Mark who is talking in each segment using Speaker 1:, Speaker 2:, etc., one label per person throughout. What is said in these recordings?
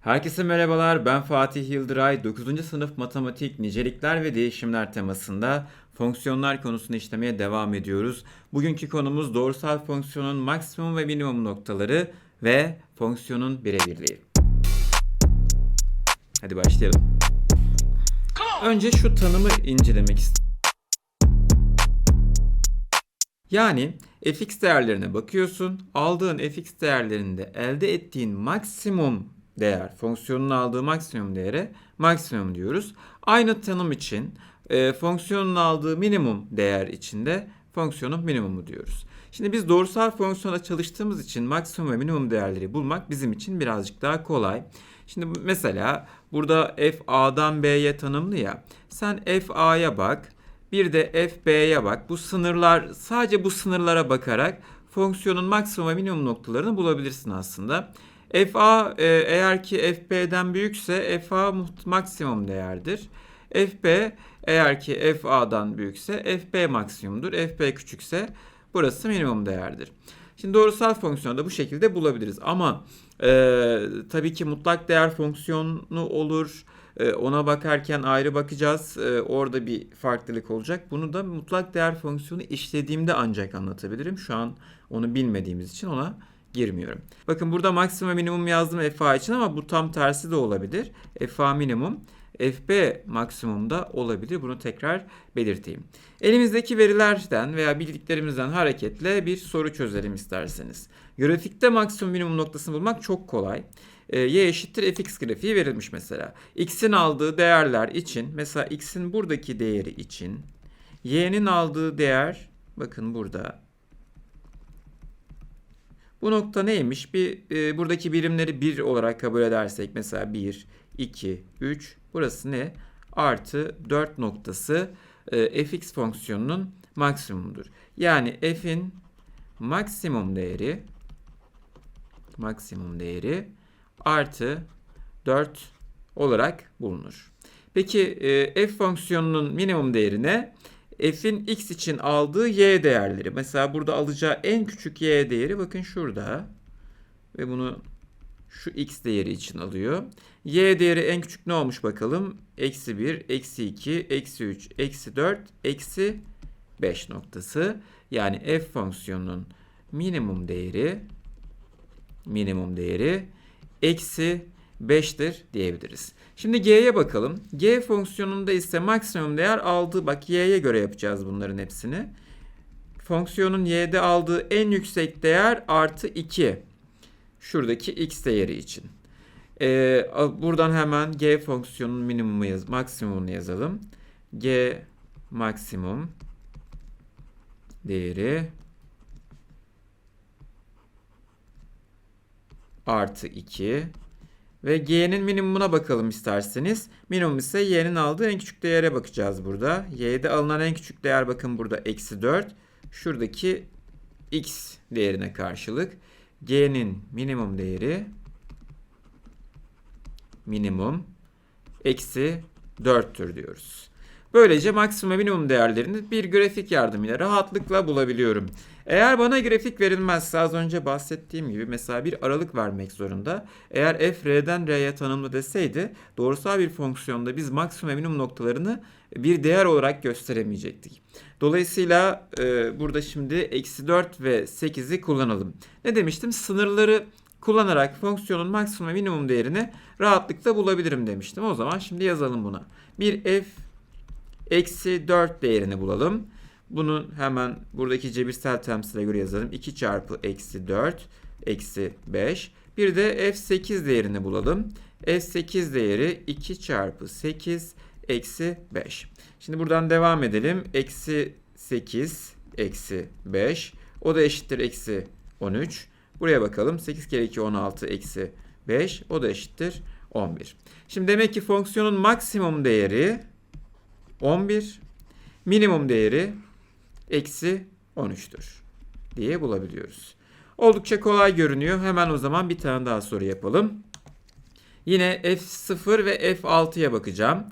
Speaker 1: Herkese merhabalar. Ben Fatih Yıldıray. 9. sınıf matematik, nicelikler ve değişimler temasında fonksiyonlar konusunu işlemeye devam ediyoruz. Bugünkü konumuz doğrusal fonksiyonun maksimum ve minimum noktaları ve fonksiyonun birebirliği. Hadi başlayalım. Önce şu tanımı incelemek istiyorum. Yani fx değerlerine bakıyorsun. Aldığın fx değerlerinde elde ettiğin maksimum değer, fonksiyonun aldığı maksimum değere maksimum diyoruz. Aynı tanım için e, fonksiyonun aldığı minimum değer için de fonksiyonun minimumu diyoruz. Şimdi biz doğrusal fonksiyonda çalıştığımız için maksimum ve minimum değerleri bulmak bizim için birazcık daha kolay. Şimdi mesela burada f a'dan b'ye tanımlı ya. Sen f a'ya bak. Bir de f b'ye bak. Bu sınırlar sadece bu sınırlara bakarak fonksiyonun maksimum ve minimum noktalarını bulabilirsin aslında. FA e, eğer ki FB'den büyükse FA maksimum değerdir. FB eğer ki FA'dan büyükse FB maksimumdur. FB küçükse burası minimum değerdir. Şimdi doğrusal fonksiyonu da bu şekilde bulabiliriz. Ama e, tabii ki mutlak değer fonksiyonu olur. E, ona bakarken ayrı bakacağız. E, orada bir farklılık olacak. Bunu da mutlak değer fonksiyonu işlediğimde ancak anlatabilirim. Şu an onu bilmediğimiz için ona girmiyorum. Bakın burada maksimum minimum yazdım FA için ama bu tam tersi de olabilir. FA minimum FB maksimum da olabilir. Bunu tekrar belirteyim. Elimizdeki verilerden veya bildiklerimizden hareketle bir soru çözelim isterseniz. Grafikte maksimum minimum noktasını bulmak çok kolay. E, y eşittir fx grafiği verilmiş mesela. x'in aldığı değerler için mesela x'in buradaki değeri için y'nin aldığı değer bakın burada bu nokta neymiş? Bir e, buradaki birimleri 1 olarak kabul edersek mesela 1, 2, 3 burası ne? Artı 4 noktası e, fx fonksiyonunun maksimumdur. Yani f'in maksimum değeri maksimum değeri artı 4 olarak bulunur. Peki e, f fonksiyonunun minimum değerine f'in x için aldığı y değerleri. Mesela burada alacağı en küçük y değeri bakın şurada. Ve bunu şu x değeri için alıyor. Y değeri en küçük ne olmuş bakalım? Eksi 1, eksi 2, eksi 3, eksi 4, eksi 5 noktası. Yani f fonksiyonunun minimum değeri minimum değeri eksi 5'tir diyebiliriz. Şimdi g'ye bakalım. g fonksiyonunda ise maksimum değer aldı. Bak y'ye göre yapacağız bunların hepsini. Fonksiyonun y'de aldığı en yüksek değer artı 2. Şuradaki x değeri için. Ee, buradan hemen g fonksiyonunun minimumu yaz, maksimumunu yazalım. g maksimum değeri artı 2 ve G'nin minimumuna bakalım isterseniz. Minimum ise Y'nin aldığı en küçük değere bakacağız burada. Y'de alınan en küçük değer bakın burada eksi 4. Şuradaki X değerine karşılık. G'nin minimum değeri minimum eksi 4'tür diyoruz. Böylece maksimum ve minimum değerlerini bir grafik yardımıyla rahatlıkla bulabiliyorum. Eğer bana grafik verilmezse az önce bahsettiğim gibi mesela bir aralık vermek zorunda. Eğer f r'den r'ye tanımlı deseydi doğrusal bir fonksiyonda biz maksimum minimum noktalarını bir değer olarak gösteremeyecektik. Dolayısıyla e, burada şimdi eksi 4 ve 8'i kullanalım. Ne demiştim? Sınırları kullanarak fonksiyonun maksimum ve minimum değerini rahatlıkla bulabilirim demiştim. O zaman şimdi yazalım buna. Bir f eksi 4 değerini bulalım. Bunu hemen buradaki cebirsel temsile göre yazalım. 2 çarpı eksi 4 eksi 5. Bir de f8 değerini bulalım. f8 değeri 2 çarpı 8 eksi 5. Şimdi buradan devam edelim. Eksi 8 eksi 5. O da eşittir eksi 13. Buraya bakalım. 8 kere 2 16 eksi 5. O da eşittir 11. Şimdi demek ki fonksiyonun maksimum değeri 11. Minimum değeri eksi 13'tür diye bulabiliyoruz. Oldukça kolay görünüyor. Hemen o zaman bir tane daha soru yapalım. Yine f0 ve f6'ya bakacağım.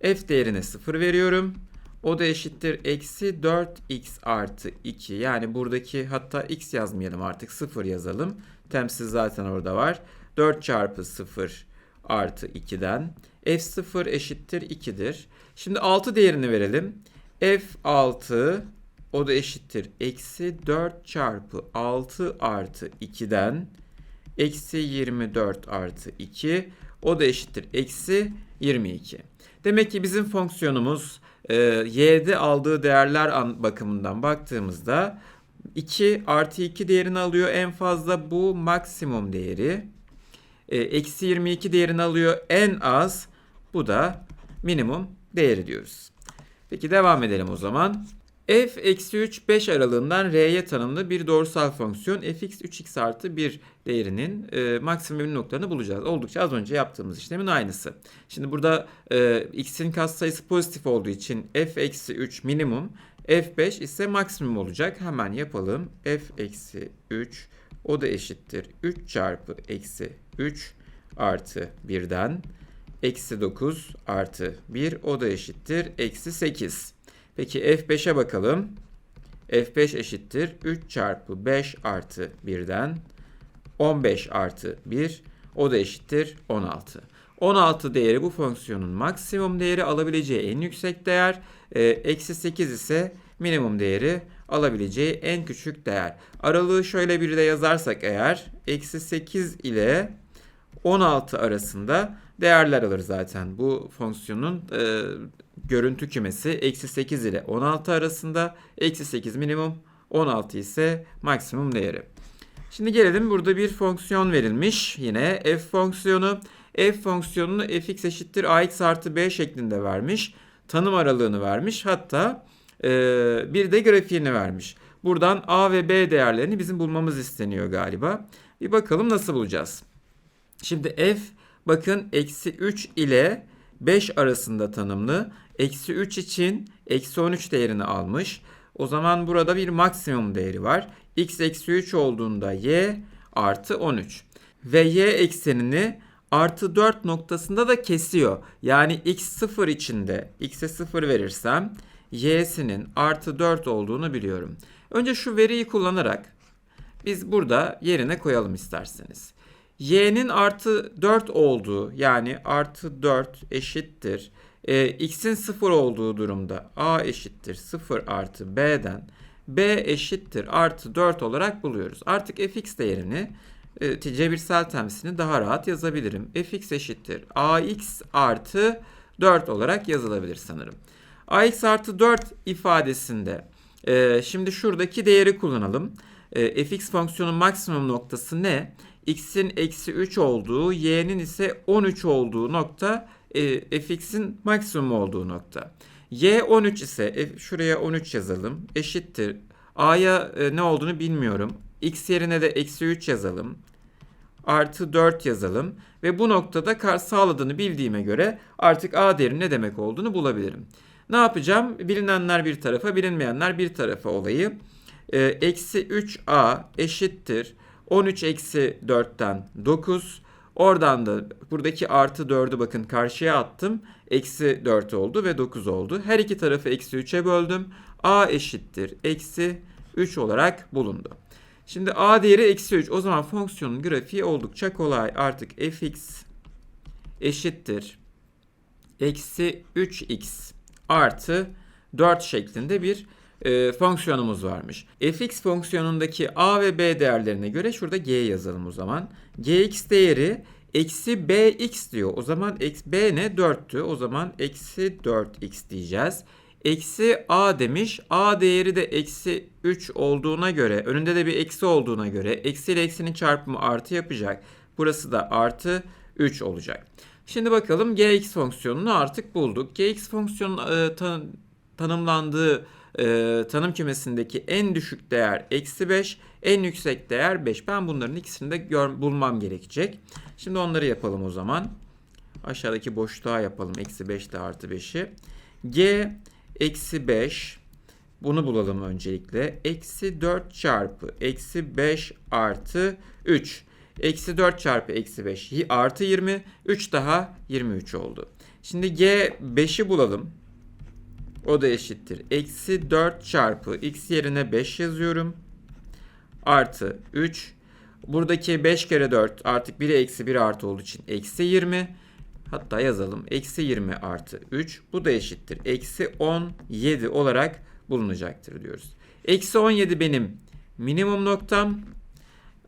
Speaker 1: f değerine 0 veriyorum. O da eşittir eksi 4x artı 2. Yani buradaki hatta x yazmayalım artık 0 yazalım. Temsil zaten orada var. 4 çarpı 0 artı 2'den f0 eşittir 2'dir. Şimdi 6 değerini verelim. f6 o da eşittir. Eksi 4 çarpı 6 artı 2'den eksi 24 artı 2 o da eşittir. Eksi 22. Demek ki bizim fonksiyonumuz e, y'de aldığı değerler an, bakımından baktığımızda 2 artı 2 değerini alıyor en fazla bu maksimum değeri. E, Eksi 22 değerini alıyor en az bu da minimum değeri diyoruz. Peki devam edelim o zaman. F eksi 3 5 aralığından r'ye tanımlı bir doğrusal fonksiyon fx 3x artı 1 değerinin e, maksimum noktalarını bulacağız. Oldukça az önce yaptığımız işlemin aynısı. Şimdi burada e, x'in katsayısı pozitif olduğu için f eksi 3 minimum f5 ise maksimum olacak. Hemen yapalım. f eksi 3 o da eşittir 3 çarpı eksi 3 artı 1'den eksi 9 artı 1 o da eşittir eksi 8. Peki f5'e bakalım. f5 eşittir 3 çarpı 5 artı 1'den 15 artı 1 o da eşittir 16. 16 değeri bu fonksiyonun maksimum değeri alabileceği en yüksek değer. E, Eksi 8 ise minimum değeri alabileceği en küçük değer. Aralığı şöyle bir de yazarsak eğer eksi 8 ile 16 arasında değerler alır zaten. Bu fonksiyonun e, görüntü kümesi eksi 8 ile 16 arasında. Eksi 8 minimum 16 ise maksimum değeri. Şimdi gelelim burada bir fonksiyon verilmiş. Yine f fonksiyonu. f fonksiyonunu fx eşittir ax artı b şeklinde vermiş. Tanım aralığını vermiş. Hatta e, bir de grafiğini vermiş. Buradan a ve b değerlerini bizim bulmamız isteniyor galiba. Bir bakalım nasıl bulacağız. Şimdi f bakın eksi 3 ile 5 arasında tanımlı. Eksi 3 için eksi 13 değerini almış. O zaman burada bir maksimum değeri var. x eksi 3 olduğunda y artı 13. Ve y eksenini artı 4 noktasında da kesiyor. Yani x 0 içinde x'e 0 verirsem y'sinin artı 4 olduğunu biliyorum. Önce şu veriyi kullanarak biz burada yerine koyalım isterseniz. Y'nin artı 4 olduğu yani artı 4 eşittir. E, x'in 0 olduğu durumda a eşittir 0 artı b'den b eşittir artı 4 olarak buluyoruz. Artık fx değerini e, cebirsel temsilini daha rahat yazabilirim. fx eşittir ax artı 4 olarak yazılabilir sanırım. ax artı 4 ifadesinde e, şimdi şuradaki değeri kullanalım. E, fx fonksiyonun maksimum noktası ne? X'in eksi 3 olduğu, y'nin ise 13 olduğu nokta e, fx'in maksimum olduğu nokta. y 13 ise f, şuraya 13 yazalım. Eşittir. a'ya e, ne olduğunu bilmiyorum. x yerine de eksi 3 yazalım. Artı 4 yazalım. Ve bu noktada kar sağladığını bildiğime göre artık a değerinin ne demek olduğunu bulabilirim. Ne yapacağım? Bilinenler bir tarafa, bilinmeyenler bir tarafa olayı. E, eksi 3a eşittir. 13 eksi 4'ten 9. Oradan da buradaki artı 4'ü bakın karşıya attım. Eksi 4 oldu ve 9 oldu. Her iki tarafı eksi 3'e böldüm. A eşittir. Eksi 3 olarak bulundu. Şimdi A değeri eksi 3. O zaman fonksiyonun grafiği oldukça kolay. Artık fx eşittir. Eksi 3x artı 4 şeklinde bir e, fonksiyonumuz varmış. fx fonksiyonundaki a ve b değerlerine göre şurada g yazalım o zaman. gx değeri eksi bx diyor. O zaman b ne? 4'tü. O zaman eksi 4x diyeceğiz. Eksi a demiş. a değeri de eksi 3 olduğuna göre, önünde de bir eksi olduğuna göre eksi ile eksinin çarpımı artı yapacak. Burası da artı 3 olacak. Şimdi bakalım gx fonksiyonunu artık bulduk. gx fonksiyonun e, tan tanımlandığı e, tanım kümesindeki en düşük değer eksi 5, en yüksek değer 5. Ben bunların ikisini de gör, bulmam gerekecek. Şimdi onları yapalım o zaman. Aşağıdaki boşluğa yapalım. Eksi 5 ile artı 5'i. G eksi 5. Bunu bulalım öncelikle. Eksi 4 çarpı eksi 5 artı 3. Eksi 4 çarpı eksi 5 artı 20. 3 daha 23 oldu. Şimdi G 5'i bulalım. O da eşittir. Eksi 4 çarpı x yerine 5 yazıyorum. Artı 3. Buradaki 5 kere 4 artık 1'e eksi 1 artı olduğu için eksi 20. Hatta yazalım. Eksi 20 artı 3. Bu da eşittir. Eksi 17 olarak bulunacaktır diyoruz. Eksi 17 benim minimum noktam.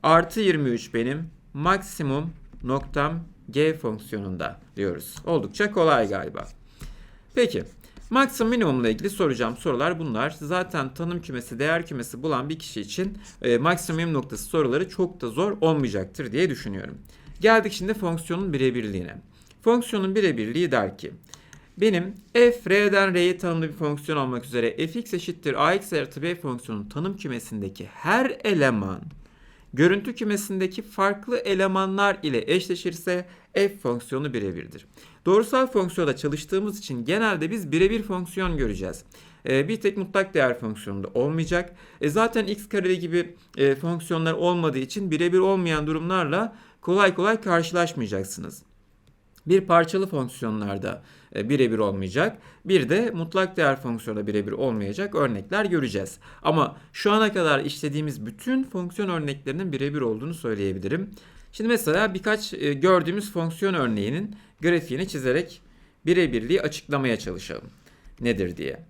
Speaker 1: Artı 23 benim maksimum noktam g fonksiyonunda diyoruz. Oldukça kolay galiba. Peki. Maksimum minimumla ilgili soracağım sorular bunlar. Zaten tanım kümesi, değer kümesi bulan bir kişi için e, maksimum noktası soruları çok da zor olmayacaktır diye düşünüyorum. Geldik şimdi fonksiyonun birebirliğine. Fonksiyonun birebirliği der ki benim f r'den r'ye tanımlı bir fonksiyon olmak üzere fx eşittir ax artı b fonksiyonun tanım kümesindeki her eleman görüntü kümesindeki farklı elemanlar ile eşleşirse f fonksiyonu birebirdir. Doğrusal fonksiyonda çalıştığımız için genelde biz birebir fonksiyon göreceğiz. E, bir tek mutlak değer fonksiyonunda olmayacak. E, zaten x kareli gibi e, fonksiyonlar olmadığı için birebir olmayan durumlarla kolay kolay karşılaşmayacaksınız. Bir parçalı fonksiyonlarda e, birebir olmayacak. Bir de mutlak değer fonksiyonda birebir olmayacak örnekler göreceğiz. Ama şu ana kadar işlediğimiz bütün fonksiyon örneklerinin birebir olduğunu söyleyebilirim. Şimdi mesela birkaç e, gördüğümüz fonksiyon örneğinin grafiğini çizerek birebirliği açıklamaya çalışalım. Nedir diye.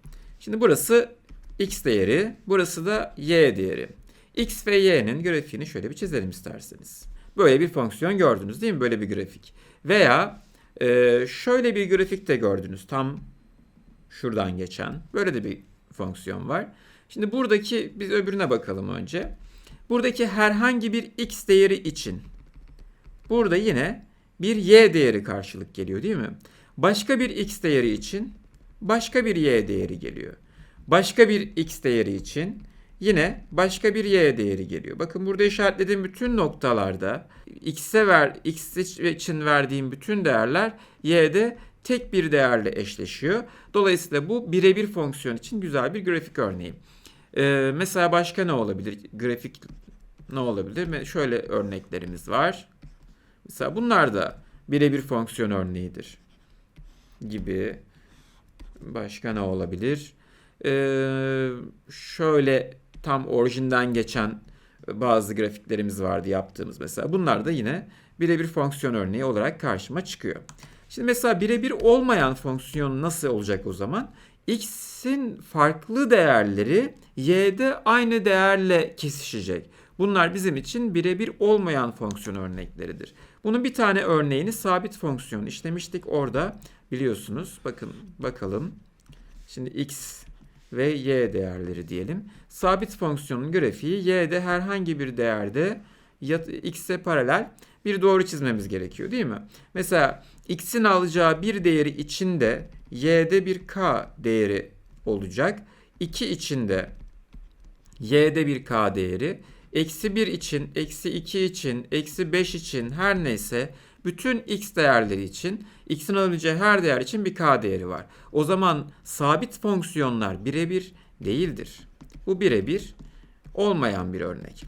Speaker 1: Şimdi burası x değeri, burası da y değeri. x ve y'nin grafiğini şöyle bir çizelim isterseniz. Böyle bir fonksiyon gördünüz değil mi? Böyle bir grafik. Veya e, şöyle bir grafik de gördünüz. Tam şuradan geçen. Böyle de bir fonksiyon var. Şimdi buradaki biz öbürüne bakalım önce. Buradaki herhangi bir x değeri için burada yine bir y değeri karşılık geliyor değil mi? Başka bir x değeri için başka bir y değeri geliyor. Başka bir x değeri için yine başka bir y değeri geliyor. Bakın burada işaretlediğim bütün noktalarda x'e ver x için verdiğim bütün değerler y'de tek bir değerle eşleşiyor. Dolayısıyla bu birebir fonksiyon için güzel bir grafik örneği. Ee, mesela başka ne olabilir? Grafik ne olabilir? Şöyle örneklerimiz var. Mesela bunlar da birebir fonksiyon örneğidir. Gibi. Başka ne olabilir? Ee, şöyle tam orijinden geçen bazı grafiklerimiz vardı yaptığımız mesela. Bunlar da yine birebir fonksiyon örneği olarak karşıma çıkıyor. Şimdi mesela birebir olmayan fonksiyon nasıl olacak o zaman? X'in farklı değerleri y'de aynı değerle kesişecek. Bunlar bizim için birebir olmayan fonksiyon örnekleridir. Bunun bir tane örneğini sabit fonksiyon işlemiştik orada biliyorsunuz. Bakın bakalım. Şimdi x ve y değerleri diyelim. Sabit fonksiyonun grafiği y'de herhangi bir değerde x'e paralel bir doğru çizmemiz gerekiyor değil mi? Mesela x'in alacağı bir değeri içinde y'de bir k değeri olacak. 2 içinde y'de bir k değeri. Eksi 1 için, eksi 2 için, eksi 5 için her neyse bütün x değerleri için x'in alabileceği her değer için bir k değeri var. O zaman sabit fonksiyonlar birebir değildir. Bu birebir olmayan bir örnek.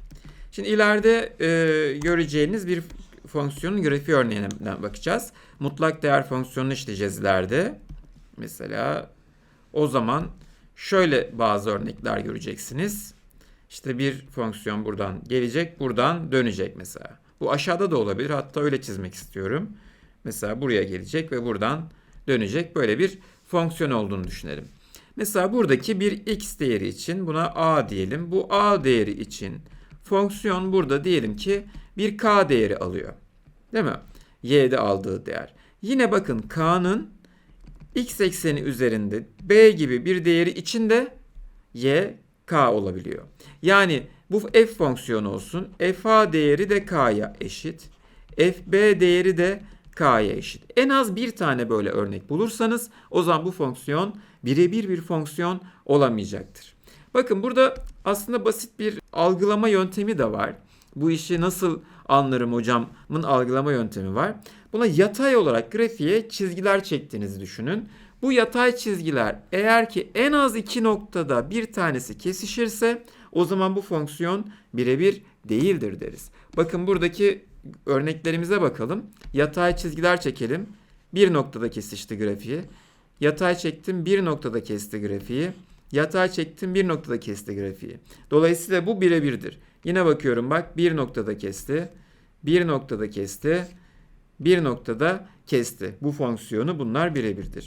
Speaker 1: Şimdi ileride e, göreceğiniz bir fonksiyonun grafiği örneğine bakacağız. Mutlak değer fonksiyonunu işleyeceğiz ileride. Mesela o zaman şöyle bazı örnekler göreceksiniz. İşte bir fonksiyon buradan gelecek, buradan dönecek mesela. Bu aşağıda da olabilir. Hatta öyle çizmek istiyorum. Mesela buraya gelecek ve buradan dönecek. Böyle bir fonksiyon olduğunu düşünelim. Mesela buradaki bir x değeri için buna a diyelim. Bu a değeri için fonksiyon burada diyelim ki bir k değeri alıyor. Değil mi? y'de aldığı değer. Yine bakın k'nın x ekseni üzerinde b gibi bir değeri içinde y k olabiliyor. Yani bu f fonksiyonu olsun. fa değeri de k'ya eşit. fb değeri de k'ya eşit. En az bir tane böyle örnek bulursanız o zaman bu fonksiyon birebir bir fonksiyon olamayacaktır. Bakın burada aslında basit bir algılama yöntemi de var. Bu işi nasıl anlarım hocamın algılama yöntemi var. Buna yatay olarak grafiğe çizgiler çektiğinizi düşünün. Bu yatay çizgiler eğer ki en az iki noktada bir tanesi kesişirse o zaman bu fonksiyon birebir değildir deriz. Bakın buradaki örneklerimize bakalım. Yatay çizgiler çekelim. Bir noktada kesişti grafiği. Yatay çektim bir noktada kesti grafiği. Yatay çektim bir noktada kesti grafiği. Dolayısıyla bu birebirdir. Yine bakıyorum bak bir noktada kesti. Bir noktada kesti. Bir noktada kesti. Bu fonksiyonu bunlar birebirdir.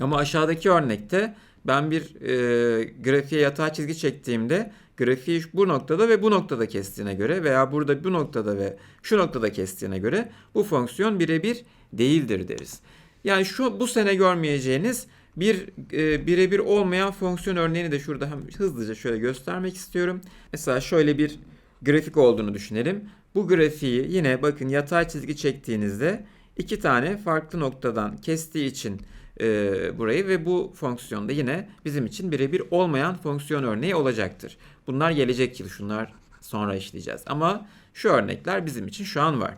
Speaker 1: Ama aşağıdaki örnekte ben bir e, grafiğe yatay çizgi çektiğimde grafiği bu noktada ve bu noktada kestiğine göre veya burada bu noktada ve şu noktada kestiğine göre bu fonksiyon birebir değildir deriz. Yani şu bu sene görmeyeceğiniz bir e, birebir olmayan fonksiyon örneğini de şurada hem hızlıca şöyle göstermek istiyorum. Mesela şöyle bir grafik olduğunu düşünelim. Bu grafiği yine bakın yatay çizgi çektiğinizde iki tane farklı noktadan kestiği için e, burayı ve bu fonksiyonda yine bizim için birebir olmayan fonksiyon örneği olacaktır. Bunlar gelecek yıl şunlar sonra işleyeceğiz. Ama şu örnekler bizim için şu an var.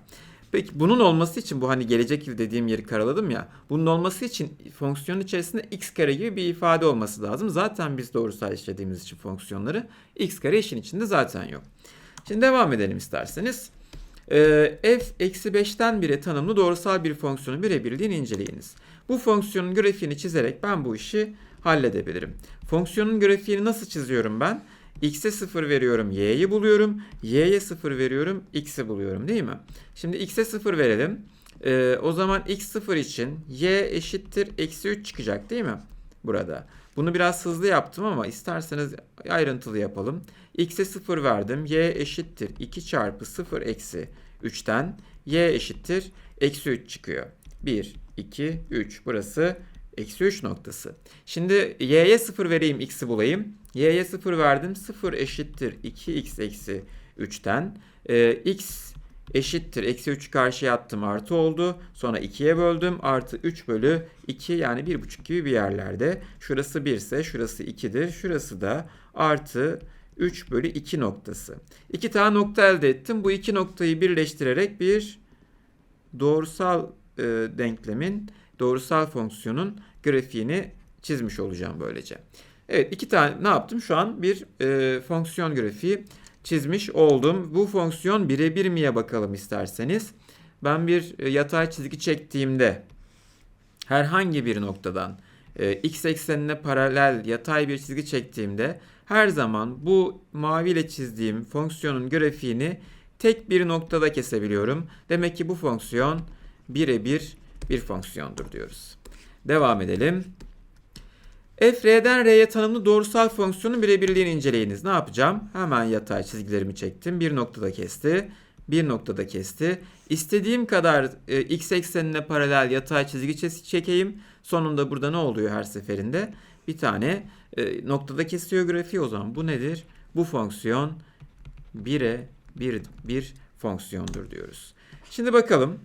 Speaker 1: Peki bunun olması için bu hani gelecek yıl dediğim yeri karaladım ya. Bunun olması için fonksiyonun içerisinde x kare gibi bir ifade olması lazım. Zaten biz doğrusal işlediğimiz için fonksiyonları x kare işin içinde zaten yok. Şimdi devam edelim isterseniz. Ee, f eksi 5'ten 1'e tanımlı doğrusal bir fonksiyonun birebirliğini inceleyiniz. Bu fonksiyonun grafiğini çizerek ben bu işi halledebilirim. Fonksiyonun grafiğini nasıl çiziyorum ben? x'e 0 veriyorum, y'yi buluyorum. y'ye 0 veriyorum, x'i buluyorum değil mi? Şimdi x'e 0 verelim. Ee, o zaman x0 için y eşittir eksi 3 çıkacak değil mi? Burada. Bunu biraz hızlı yaptım ama isterseniz ayrıntılı yapalım. x'e 0 verdim. y eşittir 2 çarpı 0 eksi 3'ten y eşittir eksi 3 çıkıyor. 1, 2, 3. Burası eksi 3 noktası. Şimdi y'ye 0 vereyim x'i bulayım. y'ye 0 verdim. 0 eşittir 2x eksi 3'ten. Ee, x eşittir. Eksi 3 karşıya attım artı oldu. Sonra 2'ye böldüm. Artı 3 bölü 2 yani 1,5 gibi bir yerlerde. Şurası 1 ise şurası 2'dir. Şurası da artı 3 bölü 2 noktası. İki tane nokta elde ettim. Bu iki noktayı birleştirerek bir doğrusal e, denklemin, doğrusal fonksiyonun grafiğini çizmiş olacağım böylece. Evet iki tane ne yaptım? Şu an bir e, fonksiyon grafiği çizmiş oldum. Bu fonksiyon birebir miye bakalım isterseniz. Ben bir e, yatay çizgi çektiğimde herhangi bir noktadan e, x eksenine paralel yatay bir çizgi çektiğimde her zaman bu maviyle çizdiğim fonksiyonun grafiğini tek bir noktada kesebiliyorum. Demek ki bu fonksiyon birebir bir fonksiyondur diyoruz. Devam edelim. F R'den R'ye tanımlı doğrusal fonksiyonun birebirliğini inceleyiniz. Ne yapacağım? Hemen yatay çizgilerimi çektim. Bir noktada kesti. Bir noktada kesti. İstediğim kadar e, x eksenine paralel yatay çizgi çekeyim. Sonunda burada ne oluyor her seferinde? Bir tane e, noktada kesiyor grafiği o zaman. Bu nedir? Bu fonksiyon 1'e bir, bir fonksiyondur diyoruz. Şimdi bakalım.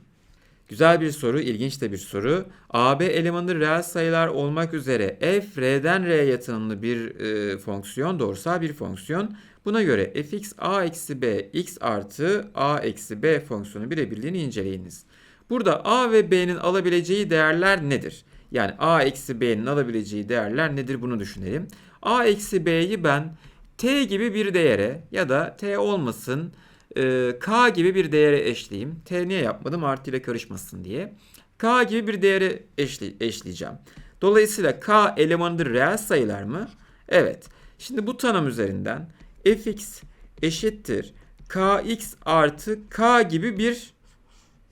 Speaker 1: Güzel bir soru, ilginç de bir soru. AB elemanı reel sayılar olmak üzere f r'den r'ye tanımlı bir e, fonksiyon, doğrusal bir fonksiyon. Buna göre fx a eksi b x artı a eksi b fonksiyonu birebirliğini inceleyiniz. Burada a ve b'nin alabileceği değerler nedir? Yani a eksi b'nin alabileceği değerler nedir bunu düşünelim. a eksi b'yi ben t gibi bir değere ya da t olmasın e, k gibi bir değere eşleyeyim. T niye yapmadım? Artı ile karışmasın diye. K gibi bir değere eşli, eşleyeceğim. Dolayısıyla k elemanıdır reel sayılar mı? Evet. Şimdi bu tanım üzerinden fx eşittir kx artı k gibi bir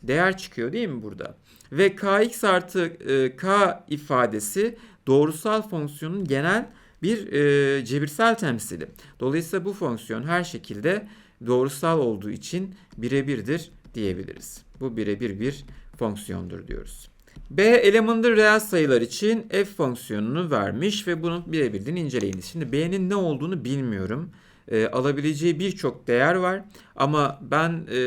Speaker 1: değer çıkıyor değil mi burada? Ve kx artı e, k ifadesi doğrusal fonksiyonun genel bir e, cebirsel temsili. Dolayısıyla bu fonksiyon her şekilde doğrusal olduğu için birebirdir diyebiliriz. Bu birebir bir fonksiyondur diyoruz. B elemandır reel sayılar için f fonksiyonunu vermiş ve bunun birebirliğini inceleyiniz. Şimdi b'nin ne olduğunu bilmiyorum. E, alabileceği birçok değer var ama ben e,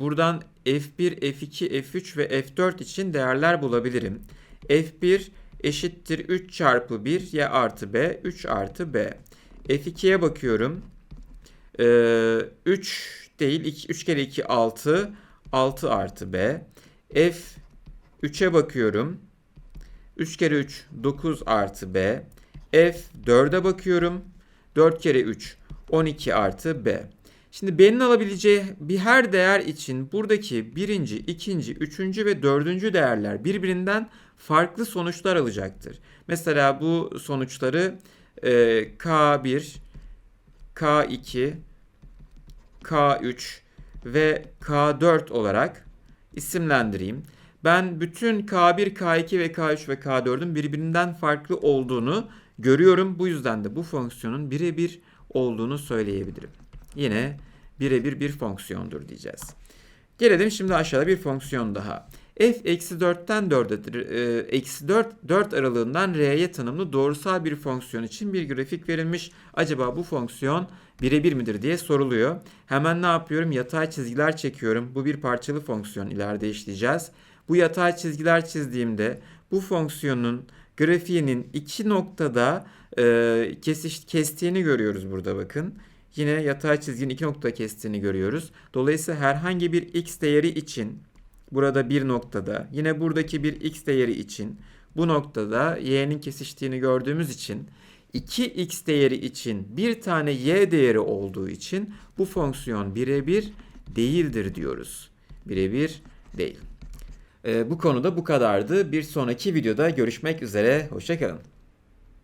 Speaker 1: buradan f1, f2, f3 ve f4 için değerler bulabilirim. f1 eşittir 3 çarpı 1 y artı b 3 artı b. f2'ye bakıyorum. Ee, 3 değil 2, 3 kere 2 6 6 artı b. F 3'e bakıyorum. 3 kere 3 9 artı b. F 4'e bakıyorum. 4 kere 3 12 artı b. Şimdi b'nin alabileceği bir her değer için buradaki birinci, ikinci, üçüncü ve dördüncü değerler birbirinden farklı sonuçlar alacaktır. Mesela bu sonuçları e, K1, K2, K3 ve K4 olarak isimlendireyim. Ben bütün K1, K2 ve K3 ve K4'ün birbirinden farklı olduğunu görüyorum. Bu yüzden de bu fonksiyonun birebir olduğunu söyleyebilirim. Yine birebir bir fonksiyondur diyeceğiz. Gelelim şimdi aşağıda bir fonksiyon daha. F eksi 4'ten 4'e e, eksi 4, 4 aralığından r'ye tanımlı doğrusal bir fonksiyon için bir grafik verilmiş. Acaba bu fonksiyon birebir midir diye soruluyor. Hemen ne yapıyorum? Yatay çizgiler çekiyorum. Bu bir parçalı fonksiyon ileride işleyeceğiz. Bu yatay çizgiler çizdiğimde bu fonksiyonun grafiğinin iki noktada e, kesiş, kestiğini görüyoruz burada bakın. Yine yatay çizginin iki nokta kestiğini görüyoruz. Dolayısıyla herhangi bir x değeri için burada bir noktada yine buradaki bir x değeri için bu noktada y'nin kesiştiğini gördüğümüz için 2x değeri için bir tane y değeri olduğu için bu fonksiyon birebir değildir diyoruz. Birebir değil. Ee, bu konuda bu kadardı. Bir sonraki videoda görüşmek üzere. Hoşçakalın.